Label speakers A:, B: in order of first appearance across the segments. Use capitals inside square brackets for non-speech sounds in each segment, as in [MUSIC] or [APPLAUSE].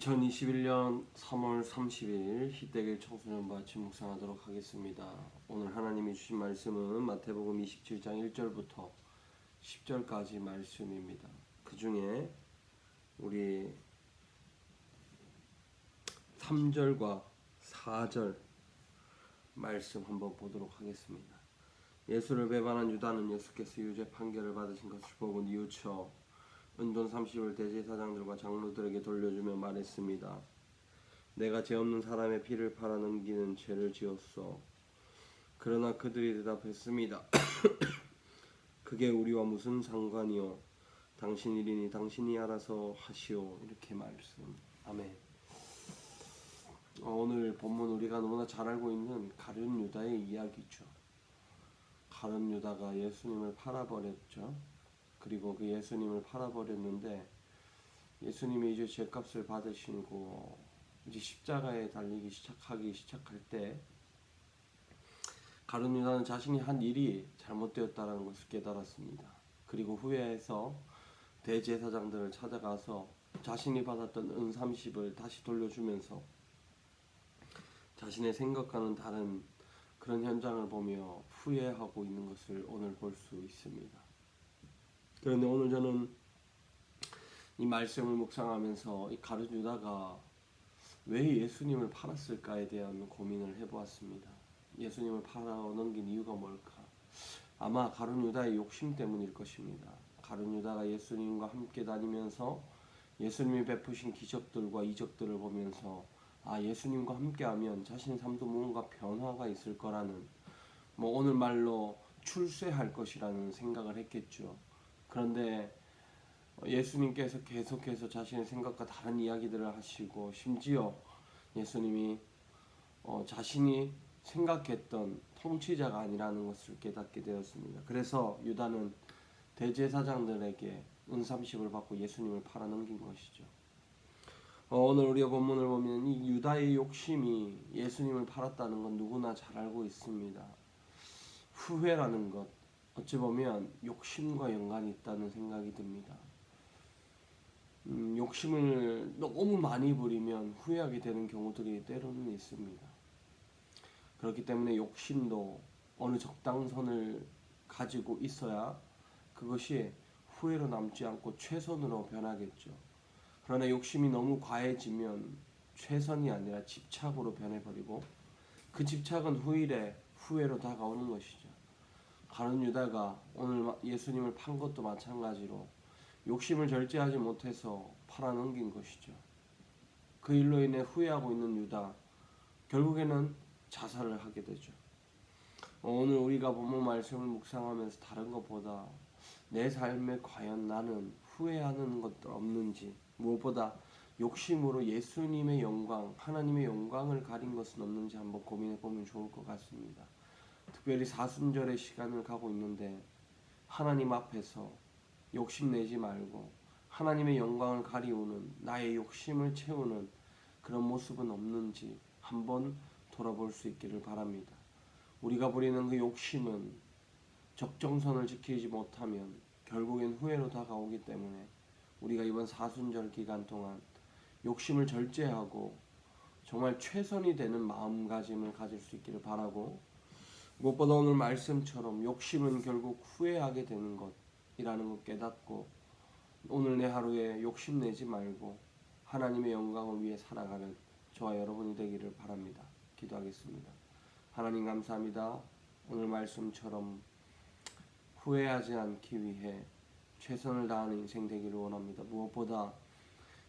A: 2021년 3월 30일 희대길 청소년 마침 묵상하도록 하겠습니다. 오늘 하나님이 주신 말씀은 마태복음 27장 1절부터 10절까지 말씀입니다. 그 중에 우리 3절과 4절 말씀 한번 보도록 하겠습니다. 예수를 배반한 유다는 예수께서 유죄 판결을 받으신 것을 보고 뉘우쳐 은돈 30을 대제사장들과 장로들에게 돌려주며 말했습니다. 내가 죄 없는 사람의 피를 팔아 넘기는 죄를 지었어. 그러나 그들이 대답했습니다. [COUGHS] 그게 우리와 무슨 상관이요? 당신 일이니 당신이 알아서 하시오. 이렇게 말씀. 아멘. 어, 오늘 본문 우리가 너무나 잘 알고 있는 가룟 유다의 이야기죠. 가룟 유다가 예수님을 팔아버렸죠. 그리고 그 예수님을 팔아버렸는데 예수님이 이제 죄값을 받으시고 이제 십자가에 달리기 시작하기 시작할 때 가룟 유다는 자신이 한 일이 잘못되었다는 것을 깨달았습니다. 그리고 후회해서 대제사장들을 찾아가서 자신이 받았던 은 30을 다시 돌려주면서 자신의 생각과는 다른 그런 현장을 보며 후회하고 있는 것을 오늘 볼 수 있습니다. 그런데 오늘 저는 이 말씀을 묵상하면서 이 가룟 유다가 왜 예수님을 팔았을까에 대한 고민을 해보았습니다. 예수님을 팔아 넘긴 이유가 뭘까? 아마 가룟 유다의 욕심 때문일 것입니다. 가룟 유다가 예수님과 함께 다니면서 예수님이 베푸신 기적들과 이적들을 보면서 아 예수님과 함께하면 자신 삶도 뭔가 변화가 있을 거라는 뭐 오늘 말로 출세할 것이라는 생각을 했겠죠. 그런데 예수님께서 계속해서 자신의 생각과 다른 이야기들을 하시고 심지어 예수님이 어, 자신이 생각했던 통치자가 아니라는 것을 깨닫게 되었습니다. 그래서 유다는 대제사장들에게 은삼십을 받고 예수님을 팔아넘긴 것이죠. 어, 오늘 우리가 본문을 보면 이 유다의 욕심이 예수님을 팔았다는 건 누구나 잘 알고 있습니다. 후회라는 것, 어찌 보면 욕심과 연관이 있다는 생각이 듭니다. 음, 욕심을 너무 많이 부리면 후회하게 되는 경우들이 때로는 있습니다. 그렇기 때문에 욕심도 어느 적당선을 가지고 있어야 그것이 후회로 남지 않고 최선으로 변하겠죠. 그러나 욕심이 너무 과해지면 최선이 아니라 집착으로 변해버리고 그 집착은 후일에 후회로 다가오는 것이죠. 가룟 유다가 오늘 예수님을 판 것도 마찬가지로 욕심을 절제하지 못해서 팔아넘긴 것이죠. 그 일로 인해 후회하고 있는 유다 결국에는 자살을 하게 되죠. 오늘 우리가 본문 말씀을 묵상하면서 다른 것보다 내 삶에 과연 나는 후회하는 것들 없는지 무엇보다 욕심으로 예수님의 영광, 하나님의 영광을 가린 것은 없는지 한번 고민해 보면 좋을 것 같습니다. 특별히 사순절의 시간을 가고 있는데 하나님 앞에서 욕심내지 말고 하나님의 영광을 가리우는 나의 욕심을 채우는 그런 모습은 없는지 한번 돌아볼 수 있기를 바랍니다. 우리가 부리는 그 욕심은 적정선을 지키지 못하면 결국엔 후회로 다가오기 때문에 우리가 이번 사순절 기간 동안 욕심을 절제하고 정말 최선이 되는 마음가짐을 가질 수 있기를 바라고 무엇보다 오늘 말씀처럼 욕심은 결국 후회하게 되는 것이라는 것 깨닫고 오늘 내 하루에 욕심내지 말고 하나님의 영광을 위해 살아가는 저와 여러분이 되기를 바랍니다. 기도하겠습니다. 하나님 감사합니다. 오늘 말씀처럼 후회하지 않기 위해 최선을 다하는 인생 되기를 원합니다. 무엇보다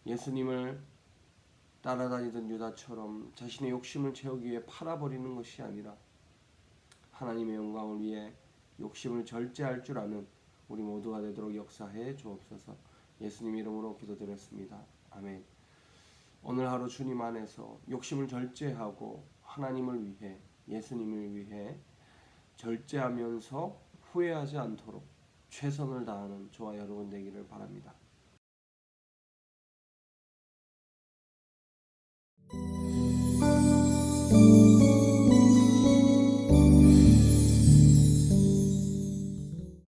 A: 예수님을 따라다니던 유다처럼 자신의 욕심을 채우기 위해 팔아버리는 것이 아니라 하나님의 영광을 위해 욕심을 절제할 줄 아는 우리 모두가 되도록 역사해 주옵소서. 예수님 이름으로 기도드렸습니다. 아멘. 오늘 하루 주님 안에서 욕심을 절제하고 하나님을 위해 예수님을 위해 절제하면서 후회하지 않도록 최선을 다하는 저와 여러분 되기를 바랍니다.